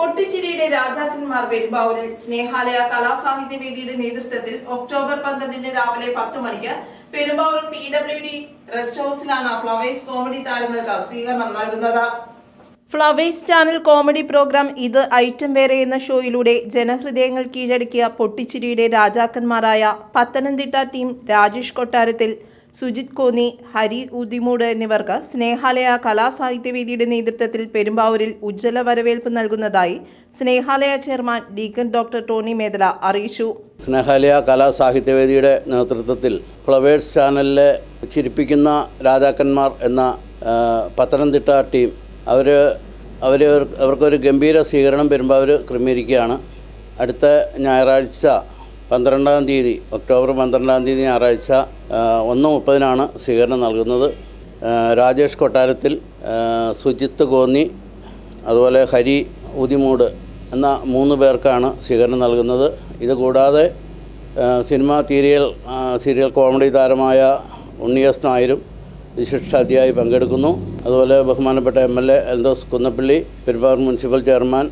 പൊട്ടിച്ചിരിയുടെ രാജാക്കന്മാർ പെരുമ്പാവൂരിൽ സ്നേഹാലയ കലാസാഹിത്യ വേദിയുടെ നേതൃത്വത്തിൽ ഒക്ടോബർ പന്ത്രണ്ടിന് രാവിലെ പത്ത് മണിക്ക് Perumbavoor P W D rest ഹൗസിലാണ് flowers comedy താരങ്ങൾക്ക് സ്വീകരണം നൽകുന്നത്. ഫ്ലവേഴ്സ് ചാനൽ കോമഡി പ്രോഗ്രാം ഇത് ഐറ്റം വേറെ എന്ന ഷോയിലൂടെ ജനഹൃദയങ്ങൾ കീഴടക്കിയ പൊട്ടിച്ചിരിയുടെ രാജാക്കന്മാരായ പത്തനംതിട്ട ടീം രാജേഷ് കൊട്ടാരത്തിൽ സുജിത് കോന്നി ഹരി ഉദിമൂട് എന്നിവർക്ക് സ്നേഹാലയ കലാസാഹിത്യവേദിയുടെ നേതൃത്വത്തിൽ പെരുമ്പാവൂരിൽ ഉജ്ജ്വല വരവേൽപ്പ് നൽകുന്നതായി Snehalaya chairman deacon doctor Tony Medala അറിയിച്ചു. സ്നേഹാലയ കലാസാഹിത്യവേദിയുടെ നേതൃത്വത്തിൽ ഫ്ലവേഴ്സ് ചാനലിലെ ചിരിപ്പിക്കുന്ന രാജാക്കന്മാർ എന്ന പത്തനംതിട്ട ടീം അവർ അവർ അവർക്കൊരു ഗംഭീര സ്വീകരണം വരുമ്പോൾ അവർ ക്രമീകരിക്കുകയാണ്. അടുത്ത ഞായറാഴ്ച പന്ത്രണ്ടാം തീയതി ഒക്ടോബർ പന്ത്രണ്ടാം തീയതി ഞായറാഴ്ച ഒന്ന് മുപ്പതിനാണ് സ്വീകരണം നൽകുന്നത്. രാജേഷ് കൊട്ടാരത്തിൽ സുജിത്ത് കോന്നി അതുപോലെ ഹരി ഉദിമൂട് എന്ന മൂന്ന് പേർക്കാണ് സ്വീകരണം നൽകുന്നത്. ഇതുകൂടാതെ ആ, സിനിമ സീരിയൽ സീരിയൽ കോമഡി താരമായ ഉണ്ണിയസ് നായരും വിശിഷ്ടാതിഥിയായി പങ്കെടുക്കുന്നു. അതുപോലെ ബഹുമാനപ്പെട്ട M L A Eldhose Kunnappilly Perumbavoor municipal chairman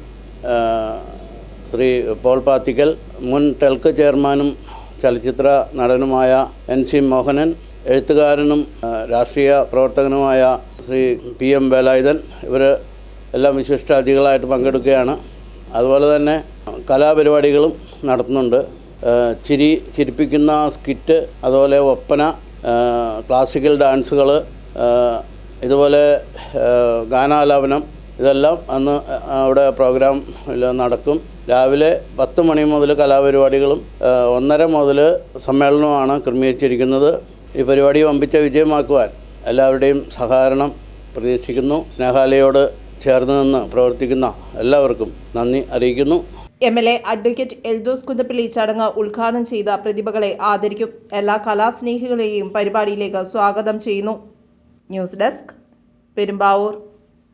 Shri Paul Pathikkal മുൻ ടെൽക്ക് ചെയർമാനും ചലച്ചിത്ര നടനുമായ എൻ സി മോഹനൻ എഴുത്തുകാരനും രാഷ്ട്രീയ പ്രവർത്തകനുമായ ശ്രീ പി എം വേലായുധൻ ഇവർ എല്ലാം വിശിഷ്ടാതിഥികളായിട്ട് പങ്കെടുക്കുകയാണ്. അതുപോലെ തന്നെ കലാപരിപാടികളും നടത്തുന്നുണ്ട്. ചിരി ചിരിപ്പിക്കുന്ന സ്കിറ്റ് അതുപോലെ ഒപ്പന ക്ലാസിക്കൽ ഡാൻസുകൾ ഇതുപോലെ ഗാനാലാപനം ഇതെല്ലാം അന്ന് അവിടെ പ്രോഗ്രാം നടക്കും. രാവിലെ പത്ത് മണി മുതൽ കലാപരിപാടികളും ഒന്നര മുതൽ സമ്മേളനവുമാണ് ക്രമീകരിച്ചിരിക്കുന്നത്. ഈ പരിപാടി വമ്പിച്ച വിജയമാക്കുവാൻ എല്ലാവരുടെയും സഹകരണം പ്രതീക്ഷിക്കുന്നു. സ്നേഹാലയോട് ചേർന്ന് നിന്ന് പ്രവർത്തിക്കുന്ന എല്ലാവർക്കും നന്ദി അറിയിക്കുന്നു. M L A advocate Eldhose Kunnappilly ചടങ്ങ് ഉദ്ഘാടനം ചെയ്ത പ്രതിഭകളെ ആദരിക്കും. എല്ലാ കലാസ്നേഹികളെയും പരിപാടിയിലേക്ക് സ്വാഗതം ചെയ്യുന്നു. News desk Perumbavoor.